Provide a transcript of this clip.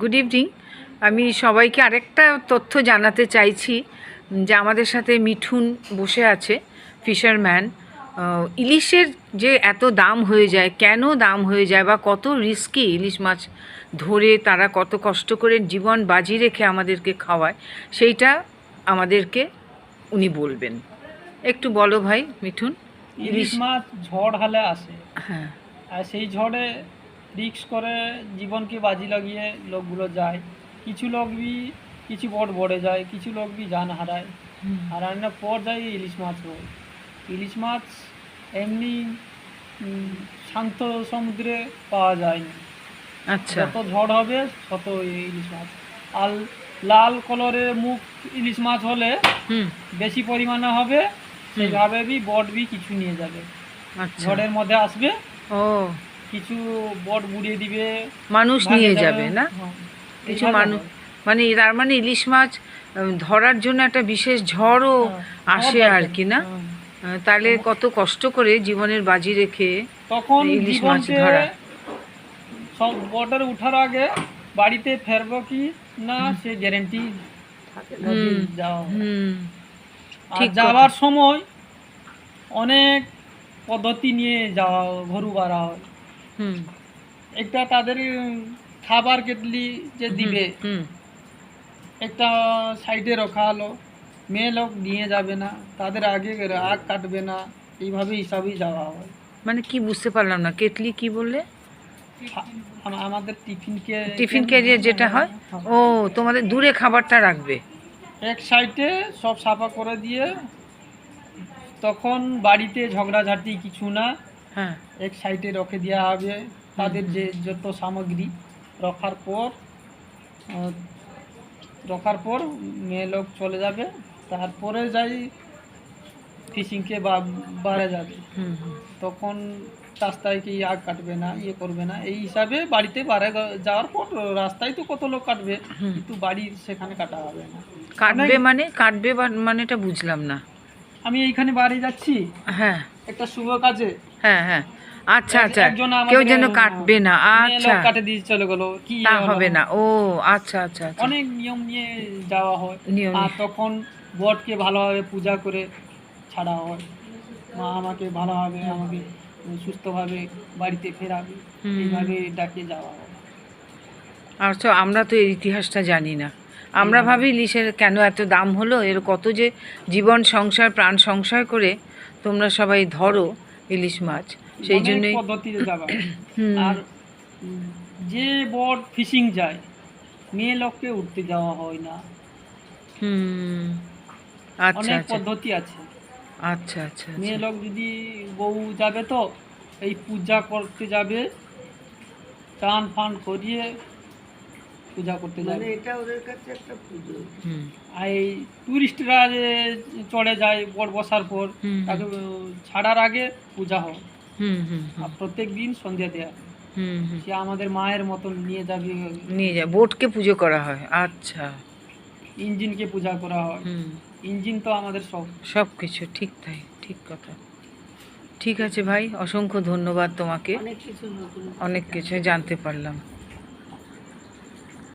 Good evening আমি সবাইকে আরেকটা তথ্য জানাতে চাইছি যে আমাদের সাথে মিঠুন বসে আছে ফিশারম্যান ইলিশের যে এত দাম হয়ে যায় কেন দাম হয়ে যায় বা কত রিস্কি ইলিশ মাছ ধরে তারা কত কষ্ট করে জীবন বাজি রেখে আমাদেরকে খাওয়ায় সেইটা আমাদেরকে উনি বলবেন। একটু বলো ভাই মিঠুন। ইলিশ মাছ ঝড় হালে আসে। হ্যাঁ। আর সেই ঝড়ে রিক্স করে জীবনকে বাজি লাগিয়ে লোকগুলো যায়। কিছু লোক বি কিছু বট বড়ে যায় কিছু লোক বি জান হারায়। হারানোর পর যায় ইলিশ মাছ হয় ইলিশ মাছ এমনি শান্ত সমুদ্রে পাওয়া যায় না আচ্ছা। যত ঝড় হবে তত ইলিশ মাছ। আর লাল কালারের মুখ ইলিশ মাছ হলে হুম। বেশি পরিমাণে হবে সেইভাবে বি বট বি কিছু নিয়ে যাবে। আচ্ছা। ঝড়ের মধ্যে আসবে। ও। কিছু বট বুড়িয়ে দিবে। মানুষ নিয়ে যাবে না? হ্যাঁ। কিছু মানুষ মানে তার মানে ইলিশ মাছ ধরার জন্য একটা বিশেষ ঝড়ও হ্যাঁ, আসে আর কি না? হ্যাঁ। তাহলে কত কষ্ট করে জীবনের বাজি রেখে তখন ইলিশ মাছ ধরা। সব বর্ডার উঠার আগে বাড়িতে ফেরবো কি না সে গ্যারেন্টি আর ঠিক যাওয়ার সময় অনেক পদ্ধতি নিয়ে যাওয়া ঘরু বাড়া হয়। একটা তাদের খাবার কেটলি যে দিবে। একটা সাইডে রাখা হলো। মেয়ে লোক নিয়ে যাবে না। তাদের আগে আগ কাটবে না। এইভাবে হিসাবেই যাওয়া হয়। মানে কি বুঝতে পারলাম না। কেটলি কি বললে? আমাদের টিফিনকে টিফিন ক্যারিয়ার যেটা হয়? ও তোমাদের দূরে খাবারটা রাখবে। এক সাইডে সব সাফা করে দিয়ে তখন বাড়িতে ঝগড়াঝাটি কিছু না। হ্যাঁ। এক সাইডে রেখে দেওয়া হবে। তাদের যে যত সামগ্রী রাখার পর রাখার পর মেয়ে লোক চলে যাবে। তারপরে যাই ফিশিংকে বাড়ে যাবে। তখন রাস্তায় কি আগ কাটবে না ইয়ে করবে না। এই হিসাবে বাড়িতে বাড়ে যাওয়ার পর রাস্তায় তো কত লোক কাটবে কিন্তু বাড়ির সেখানে কাটা হবে না। কাটবে মানে কাটবে বা- মানেটা বুঝলাম না। আমি এইখানে বাড়ি যাচ্ছি। হ্যাঁ। একটা শুভ কাজে হ্যাঁ হ্যাঁ। আচ্ছা আচ্ছা। কেউ যেন কাটবে না। আচ্ছা। কাটে দিয়ে চলে গেল। কি তা হবে না। ও আচ্ছা আচ্ছা আচ্ছা। অনেক নিয়ম নিয়ে যাওয়া হয়। আর তখন বটকে ভালোভাবে পূজা করে ছাড়া হয়। মা আমাকে ভালোভাবে আমাকে সুস্থভাবে বাড়িতে ফেরাবে। এইভাবে ডাকে যাওয়া হয়। আচ্ছা আমরা তো এর ইতিহাসটা জানি না। আমরা ভাবি ইলিশের কেন এত দাম হলো? এর কত যে জীবন সংসার প্রাণ সংসার করে তোমরা সবাই ধরো। ইলিশ মাছ সেই জন্যই পদ্ধতিতে যাওয়া আর যে বট ফিশিং যায় মেয়ে লোককে উঠতে যাওয়া হয় না। হুম। আচ্ছা অনেক আচ্ছা। পদ্ধতি আছে। আচ্ছা আচ্ছা মেয়ে আচ্ছা লোক যদি বউ যাবে তো এই পূজা করতে যাবে টান ফান করিয়ে পূজা করতে যাবে হুম। আর এই টুরিস্টরা যে চড়ে যায় বট বসার পর হুম, তাকে ছাড়ার আগে পূজা হয়। হুম হুম হুম, আর প্রত্যেক দিন সন্ধ্যা দেয়া হুম হুম। সে আমাদের মায়ের মতন নিয়ে যাবে। নিয়ে যায়। বোটকে পুজো করা হয়। আচ্ছা। ইঞ্জিনকে পূজা করা হয়। হুম। ইঞ্জিন তো আমাদের সব। সব কিছু ঠিক তাই ঠিক কথা। ঠিক আছে ভাই অসংখ্য ধন্যবাদ তোমাকে। অনেক কিছু অনেক কিছু জানতে পারলাম।